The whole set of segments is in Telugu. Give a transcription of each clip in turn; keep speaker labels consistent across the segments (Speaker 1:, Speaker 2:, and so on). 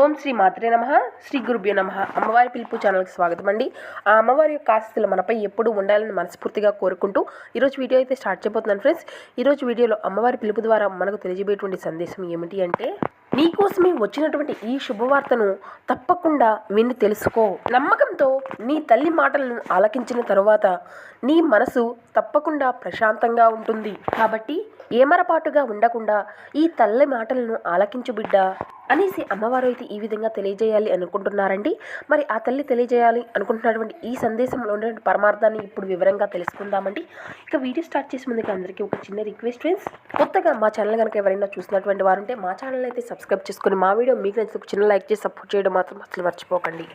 Speaker 1: ఓం శ్రీ మాత్రే నమ శ్రీ గురుభ్యో నమ. అమ్మవారి పిలుపు ఛానల్కి స్వాగతం అండి. ఆ అమ్మవారి యొక్క ఆస్తులు మనపై ఎప్పుడు ఉండాలని మనస్ఫూర్తిగా కోరుకుంటూ ఈరోజు వీడియో అయితే స్టార్ట్ చేయబోతున్నాను ఫ్రెండ్స్. ఈరోజు వీడియోలో అమ్మవారి పిలుపు ద్వారా మనకు తెలియజేటువంటి సందేశం ఏమిటి అంటే నీకోసమే వచ్చినటువంటి ఈ శుభవార్తను తప్పకుండా విని తెలుసుకో. నమ్మకంతో నీ తల్లి మాటలను ఆలకించిన తరువాత నీ మనసు తప్పకుండా ప్రశాంతంగా ఉంటుంది. కాబట్టి ఏమరపాటుగా ఉండకుండా ఈ తల్లి మాటలను ఆలకించు బిడ్డ. అనేసి అమ్మవారు అయితే ఈ విధంగా తెలియజేయాలి అనుకుంటున్నారండి. మరి ఆ తల్లి తెలియజేయాలి అనుకుంటున్నటువంటి ఈ సందేశంలో ఉన్నటువంటి పరమార్థాన్ని ఇప్పుడు వివరంగా తెలుసుకుందామండి. ఇక వీడియో స్టార్ట్ చేసే ముందుగా అందరికీ ఒక చిన్న రిక్వెస్ట్ ఫ్రెండ్స్. కొత్తగా మా ఛానల్ కనుక ఎవరైనా చూసినటువంటి వారు ఉంటే మా ఛానల్ అయితే సబ్స్క్రైబ్ చేసుకుని మా వీడియో మీకు నచ్చితే చిన్న లైక్ చేసి సపోర్ట్ చేయడం మాత్రం అసలు మర్చిపోకండి.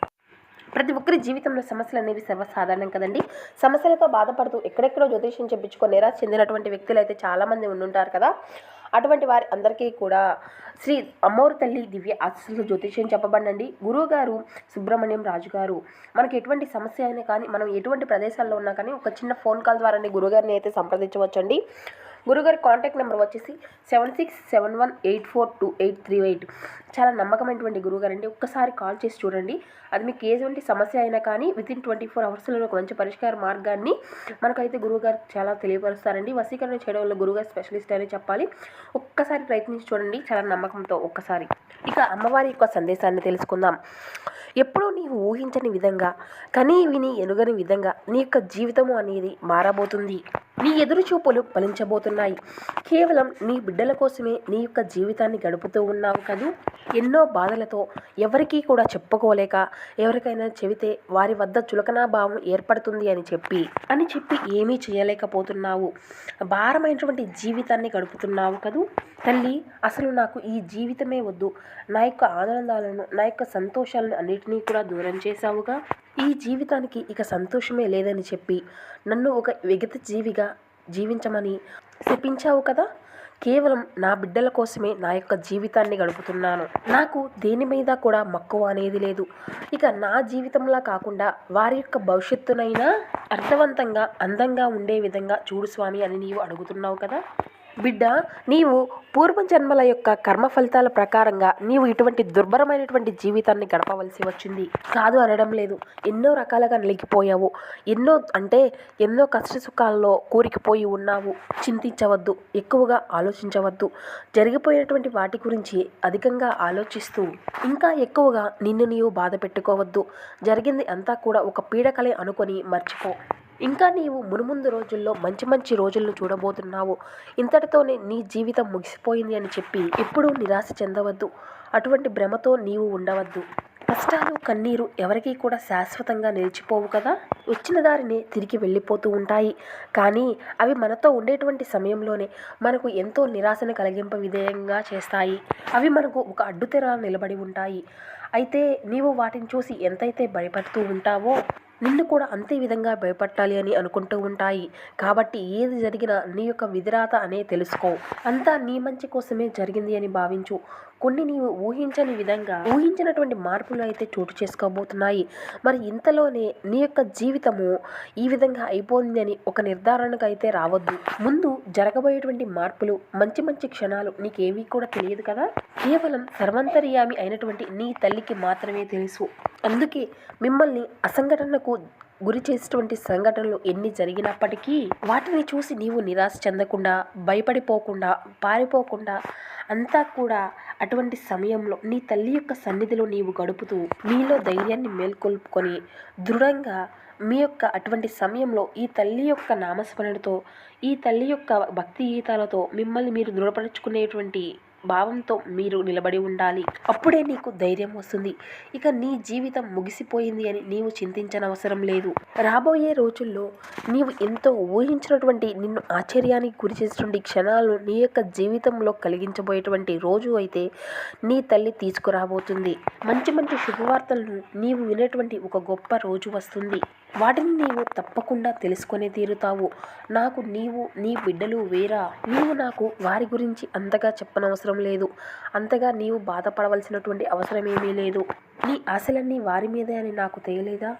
Speaker 1: ప్రతి ఒక్కరి జీవితంలో సమస్యలు అనేవి సర్వసాధారణం కదండి. సమస్యలతో బాధపడుతూ ఎక్కడెక్కడో జ్యోతిష్యం చెప్పించుకొని నిరాశ చెందినటువంటి వ్యక్తులు అయితే చాలామంది ఉండుంటారు కదా. అటువంటి వారి అందరికీ కూడా శ్రీ అమ్మోరు తల్లి దివ్య ఆశస్సులు జ్యోతిష్యం చెప్పబడండి గురువు గారు సుబ్రహ్మణ్యం రాజు గారు మనకి ఎటువంటి సమస్య అయినా కానీ మనం ఎటువంటి ప్రదేశాల్లో ఉన్నా కానీ ఒక చిన్న ఫోన్ కాల్ ద్వారానే గురుగారిని అయితే సంప్రదించవచ్చండి. గురుగారి కాంటాక్ట్ నెంబర్ వచ్చేసి seven six seven one eight four two eight three eight చాలా నమ్మకమైనటువంటి గురుగారు అండి ఒక్కసారి కాల్ చేసి చూడండి. అది మీకు ఎటువంటి సమస్య అయినా కానీ వితిన్ ట్వంటీ ఫోర్ అవర్స్లో ఒక మంచి పరిష్కార మార్గాన్ని మనకైతే గురువుగారు చాలా తెలియపరుస్తారండి. వసీకరణ చేయడం వల్ల గురువుగారు స్పెషలిస్ట్ అని చెప్పాలి. ఒక్కసారి ప్రయత్నించి చూడండి. చాలా నమ్మకంతో ఒక్కసారి. ఇక అమ్మవారి యొక్క సందేశాన్ని తెలుసుకుందాం. ఎప్పుడూ నీవు ఊహించని విధంగా కనీ విని ఎనుగని విధంగా నీ యొక్క జీవితము అనేది మారబోతుంది. నీ ఎదురు చూపులు ఫలించబోతున్నాయి. కేవలం నీ బిడ్డల కోసమే నీ యొక్క జీవితాన్ని గడుపుతూ ఉన్నావు కదూ? ఎన్నో బాధలతో ఎవరికీ కూడా చెప్పుకోలేక ఎవరికైనా చెబితే వారి వద్ద చులకనా భావం ఏర్పడుతుంది అని చెప్పి అని చెప్పి ఏమీ చేయలేకపోతున్నావు. భారమైనటువంటి జీవితాన్ని గడుపుతున్నావు కదూ? తల్లి అసలు నాకు ఈ జీవితమే వద్దు. నా యొక్క ఆనందాలను నా యొక్క సంతోషాలను అన్నిటినీ కూడా దూరం చేశావుగా? ఈ జీవితానికి ఇక సంతోషమే లేదని చెప్పి నన్ను ఒక విగత జీవిగా జీవించమని శపించావు కదా? కేవలం నా బిడ్డల కోసమే నా యొక్క జీవితాన్ని గడుపుతున్నాను. నాకు దేని మీద కూడా మక్కువ అనేది లేదు. ఇక నా జీవితంలా కాకుండా వారి యొక్క భవిష్యత్తునైనా అర్థవంతంగా అందంగా ఉండే విధంగా చూడు స్వామి అని నీవు అడుగుతున్నావు కదా? బిడ్డ నీవు పూర్వజన్మల యొక్క కర్మ ఫలితాల ప్రకారంగా నీవు ఇటువంటి దుర్భరమైనటువంటి జీవితాన్ని గడపవలసి వచ్చింది. కాదు అనడం లేదు. ఎన్నో రకాలుగా నలిగిపోయావు. ఎన్నో అంటే ఎన్నో కష్ట సుఖాల్లో కూరికిపోయి ఉన్నావు. చింతించవద్దు. ఎక్కువగా ఆలోచించవద్దు. జరిగిపోయినటువంటి వాటి గురించి అధికంగా ఆలోచిస్తూ ఇంకా ఎక్కువగా నిన్ను నీవు బాధ పెట్టుకోవద్దు. జరిగింది అంతా కూడా ఒక పీడకలే అనుకొని మర్చిపో. ఇంకా నీవు మునుముందు రోజుల్లో మంచి మంచి రోజులను చూడబోతున్నావు. ఇంతటితోనే నీ జీవితం ముగిసిపోయింది అని చెప్పి ఎప్పుడూ నిరాశ చెందవద్దు. అటువంటి భ్రమతో నీవు ఉండవద్దు. కష్టాలు కన్నీరు ఎవరికీ కూడా శాశ్వతంగా నిలిచిపోవు కదా? వచ్చిన దారిని తిరిగి వెళ్ళిపోతూ ఉంటాయి. కానీ అవి మనతో ఉండేటువంటి సమయంలోనే మనకు ఎంతో నిరాశను కలిగింప విధేయంగా చేస్తాయి. అవి మనకు ఒక అడ్డుతెర నిలబడి ఉంటాయి. అయితే నీవు వాటిని చూసి ఎంతైతే భయపడుతూ ఉంటావో నిన్ను కూడా అంతే విధంగా భయపట్టాలి అని అనుకుంటూ ఉంటాయి. కాబట్టి ఏది జరిగినా నీ యొక్క విధిరాత అనే తెలుసుకో. అంతా నీ మంచి కోసమే జరిగింది అని భావించు. కొన్ని నీవు ఊహించని విధంగా ఊహించినటువంటి మార్పులు అయితే చోటు చేసుకోబోతున్నాయి. మరి ఇంతలోనే నీ యొక్క జీవితము ఈ విధంగా అయిపోయింది అని ఒక నిర్ధారణకు అయితే రావద్దు. ముందు జరగబోయేటువంటి మార్పులు మంచి మంచి క్షణాలు నీకేమీ కూడా తెలియదు కదా? కేవలం సర్వంతర్యామి అయినటువంటి నీ తల్లికి మాత్రమే తెలుసు. అందుకే మిమ్మల్ని అసంఘటనకు గురి చేసేటువంటి సంఘటనలు ఎన్ని జరిగినప్పటికీ వాటిని చూసి నీవు నిరాశ చెందకుండా భయపడిపోకుండా పారిపోకుండా అంతా కూడా అటువంటి సమయంలో నీ తల్లి యొక్క సన్నిధిలో నీవు గడుపుతూ నీలో ధైర్యాన్ని మేల్కొల్పుకొని దృఢంగా మీ యొక్క అటువంటి సమయంలో ఈ తల్లి యొక్క నామస్మరణతో ఈ తల్లి యొక్క భక్తి గీతాలతో మిమ్మల్ని మీరు దృఢపరుచుకునేటువంటి భావంతో మీరు నిలబడి ఉండాలి. అప్పుడే నీకు ధైర్యం వస్తుంది. ఇక నీ జీవితం ముగిసిపోయింది అని నీవు చింతించనవసరం లేదు. రాబోయే రోజుల్లో నీవు ఎంతో ఊహించినటువంటి నిన్ను ఆశ్చర్యానికి గురి క్షణాలు నీ యొక్క జీవితంలో కలిగించబోయేటువంటి రోజు అయితే నీ తల్లి తీసుకురాబోతుంది. మంచి మంచి శుభవార్తలను నీవు వినేటువంటి ఒక గొప్ప రోజు వస్తుంది. వాటిని నీవు తప్పకుండా తెలుసుకొని తీరుతావు. నాకు నీవు నీ బిడ్డలు వేరా? నీవు నాకు వారి గురించి అంతగా చెప్పనవసరం అవసరం లేదు. అంతగా నీవు బాధపడవలసినటువంటి అవసరం ఏమీ లేదు. నీ ఆశలన్నీ వారి మీదే అని నాకు తెలియలేదా?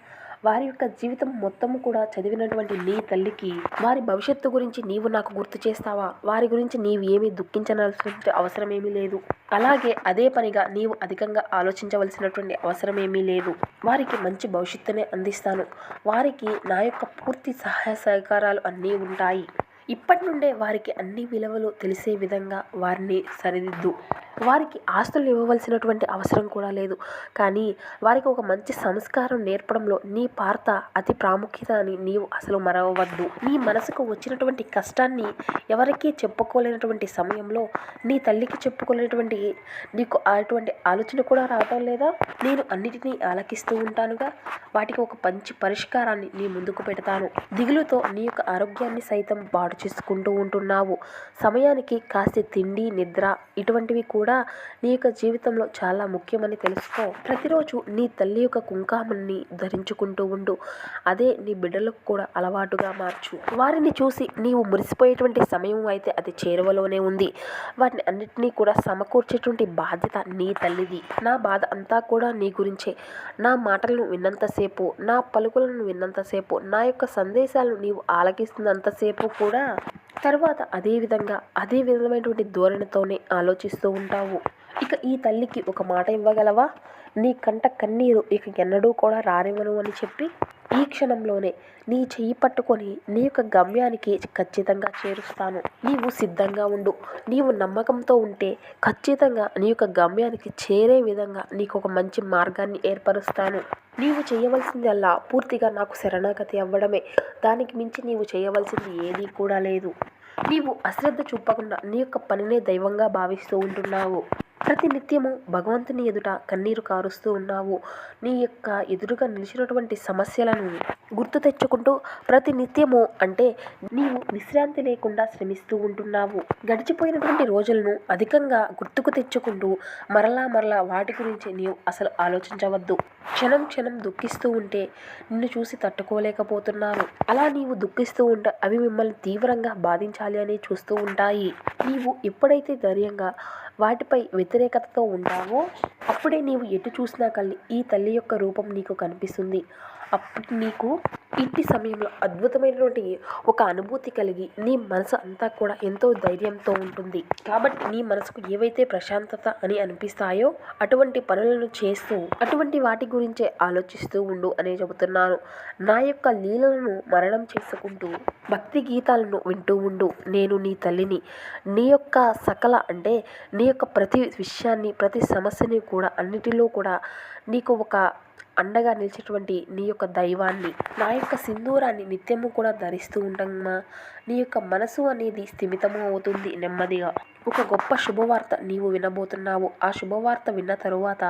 Speaker 1: వారి యొక్క జీవితం మొత్తం కూడా చదివినటువంటి నీ తల్లికి వారి భవిష్యత్తు గురించి నీవు నాకు గుర్తు చేస్తావా? వారి గురించి నీవు ఏమీ దుఃఖించాల్సిన అవసరం ఏమీ లేదు. అలాగే అదే పనిగా నీవు అధికంగా ఆలోచించవలసినటువంటి అవసరం ఏమీ లేదు. వారికి మంచి భవిష్యత్తునే అందిస్తాను. వారికి నా యొక్క పూర్తి సహాయ సహకారాలు అన్నీ ఉంటాయి. ఇప్పటి నుండే వారికి అన్ని విలువలు తెలిసే విధంగా వారిని సరిదిద్దు. వారికి ఆస్తులు ఇవ్వవలసినటువంటి అవసరం కూడా లేదు. కానీ వారికి ఒక మంచి సంస్కారం నేర్పడంలో నీ పార్త అతి ప్రాముఖ్యత అని నీవు అసలు మరవవద్దు. నీ మనసుకు వచ్చినటువంటి కష్టాన్ని ఎవరికీ చెప్పుకోలేనటువంటి సమయంలో నీ తల్లికి చెప్పుకోలేనటువంటి నీకు అటువంటి ఆలోచన కూడా రావటం లేదా? నేను అన్నిటినీ ఆలకిస్తూ ఉంటానుగా. వాటికి ఒక మంచి పరిష్కారాన్ని నీ ముందుకు పెడతాను. దిగులుతో నీ యొక్క ఆరోగ్యాన్ని సైతం పాడు చేసుకుంటూ ఉంటున్నావు. సమయానికి కాస్త తిండి నిద్ర ఇటువంటివి కూడా నీ యొక్క జీవితంలో చాలా ముఖ్యమని తెలుసుకో. ప్రతిరోజు నీ తల్లి యొక్క కుంకామని ధరించుకుంటూ ఉండు. అదే నీ బిడ్డలకు కూడా అలవాటుగా మార్చు. వారిని చూసి నీవు మురిసిపోయేటువంటి సమయం అయితే అది చేరువలోనే ఉంది. వాటిని అన్నిటినీ కూడా సమకూర్చేటువంటి బాధ్యత నీ తల్లిది. నా బాధ అంతా కూడా నీ గురించే. నా మాటలను విన్నంతసేపు నా పలుకులను విన్నంతసేపు నా యొక్క సందేశాలు నీవు ఆలకిస్తున్నంతసేపు కూడా తర్వాత అదేవిధంగా అదే విధమైనటువంటి ధోరణితోనే ఆలోచిస్తూ ఉంటావు. ఇక ఈ తల్లికి ఒక మాట ఇవ్వగలవా? నీ కంట కన్నీరు ఇక ఎన్నడూ కూడా రానివ్వను అని చెప్పి ఈ క్షణంలోనే నీ చెయ్యి పట్టుకొని నీ యొక్క గమ్యానికి ఖచ్చితంగా చేరుస్తాను. నీవు సిద్ధంగా ఉండు. నీవు నమ్మకంతో ఉంటే ఖచ్చితంగా నీ యొక్క గమ్యానికి చేరే విధంగా నీకు ఒక మంచి మార్గాన్ని ఏర్పరుస్తాను. నీవు చేయవలసిందల్లా పూర్తిగా నాకు శరణాగతి అవ్వడమే. దానికి మించి నీవు చేయవలసింది ఏదీ కూడా లేదు. నీవు అశ్రద్ధ చూపకుండా నీ యొక్క పనినే దైవంగా భావిస్తూ ఉంటున్నావు. ప్రతి నిత్యము భగవంతుని ఎదుట కన్నీరు కారుస్తూ ఉన్నావు. నీ యొక్క ఎదురుగా నిలిచినటువంటి సమస్యలను గుర్తు తెచ్చుకుంటూ ప్రతి నిత్యము అంటే నీవు విశ్రాంతి లేకుండా శ్రమిస్తూ ఉంటున్నావు. గడిచిపోయినటువంటి రోజులను అధికంగా గుర్తుకు తెచ్చుకుంటూ మరలా మరలా వాటి గురించి నీవు అసలు ఆలోచించవద్దు. క్షణం క్షణం దుఃఖిస్తూ ఉంటే నిన్ను చూసి తట్టుకోలేకపోతున్నాను అలా నీవు దుఃఖిస్తూ ఉంటే అవి మిమ్మల్ని తీవ్రంగా బాధించాలి అని చూస్తూ ఉంటాయి. నీవు ఎప్పుడైతే ధైర్యంగా వాటిపై వ్యతిరేకతతో ఉంటావో అప్పుడే నీవు ఎటు చూసినా కల్లి ఈ తల్లి యొక్క రూపం నీకు కనిపిస్తుంది. అప్పుడు నీకు ఇంటి సమయంలో అద్భుతమైనటువంటి ఒక అనుభూతి కలిగి నీ మనసు అంతా కూడా ఎంతో ధైర్యంతో ఉంటుంది. కాబట్టి నీ మనసుకు ఏవైతే ప్రశాంతత అని అనిపిస్తాయో అటువంటి పనులను చేస్తూ అటువంటి వాటి గురించే ఆలోచిస్తూ ఉండు అని చెబుతున్నాను నా యొక్క లీలలను మరణం చేసుకుంటూ భక్తి గీతాలను వింటూ ఉండు. నేను నీ తల్లిని నీ యొక్క సకల అంటే నీ యొక్క ప్రతి విషయాన్ని ప్రతి సమస్యని కూడా అన్నిటిలో కూడా నీకు ఒక అండగా నిలిచేటువంటి నీ యొక్క దైవాన్ని నా యొక్క సింధూరాన్ని నిత్యము కూడా ధరిస్తూ ఉంటామా నీ యొక్క మనసు అనేది స్థిమితము అవుతుంది నెమ్మదిగా. ఒక గొప్ప శుభవార్త నీవు వినబోతున్నావు. ఆ శుభవార్త విన్న తరువాత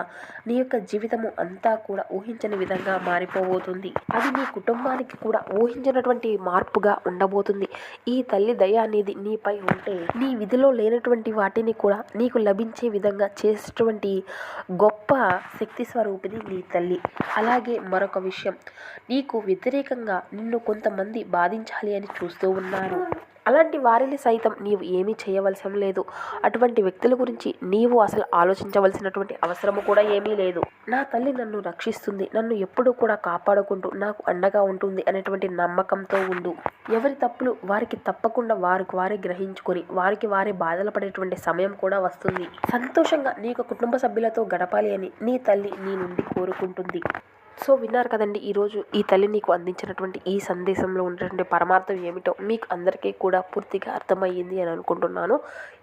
Speaker 1: నీ యొక్క జీవితము అంతా కూడా ఊహించని విధంగా మారిపోబోతుంది. అది నీ కుటుంబానికి కూడా ఊహించినటువంటి మార్పుగా ఉండబోతుంది. ఈ తల్లి దయ అనేది నీపై ఉంటే నీ విధిలో లేనటువంటి వాటిని కూడా నీకు లభించే విధంగా చేసేటువంటి గొప్ప శక్తి స్వరూపిణి నీ తల్లి. అలాగే మరొక విషయం నీకు వ్యతిరేకంగా నిన్ను కొంతమంది బాధించాలి అని చూస్తూ ఉన్నారు. అలాంటి వారిని సైతం నీవు ఏమీ చేయవలసిన లేదు. అటువంటి వ్యక్తుల గురించి నీవు అసలు ఆలోచించవలసినటువంటి అవసరము కూడా ఏమీ లేదు. నా తల్లి నన్ను రక్షిస్తుంది. నన్ను ఎప్పుడూ కూడా కాపాడుకుంటూ నాకు అండగా ఉంటుంది అనేటువంటి నమ్మకంతో ఉండు. ఎవరి తప్పులు వారికి తప్పకుండా వారికి వారే గ్రహించుకొని వారికి వారే బాధలు పడేటువంటి సమయం కూడా వస్తుంది. సంతోషంగా నీ యొక్క కుటుంబ సభ్యులతో గడపాలి అని నీ తల్లి నీ నుండి కోరుకుంటుంది. సో విన్నారు కదండి ఈరోజు ఈ తల్లి నీకు అందించినటువంటి ఈ సందేశంలో ఉన్నటువంటి పరమార్థం ఏమిటో మీకు అందరికీ కూడా పూర్తిగా అర్థమయ్యింది అని అనుకుంటున్నాను.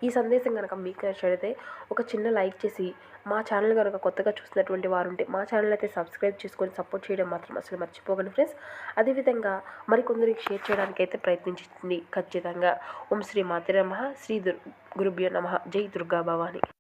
Speaker 1: ఈ సందేశం కనుక మీకు నచ్చితే ఒక చిన్న లైక్ చేసి మా ఛానల్ కనుక కొత్తగా చూసినటువంటి వారు ఉంటే మా ఛానల్ అయితే సబ్స్క్రైబ్ చేసుకొని సపోర్ట్ చేయడం మాత్రం అసలు మర్చిపోకండి ఫ్రెండ్స్. అదేవిధంగా మరికొందరికి షేర్ చేయడానికి అయితే ప్రయత్నించింది ఖచ్చితంగా. ఓం శ్రీ మాతిరమ శ్రీ దుర్ గురుభ్యో నమ. జై దుర్గా భవాని.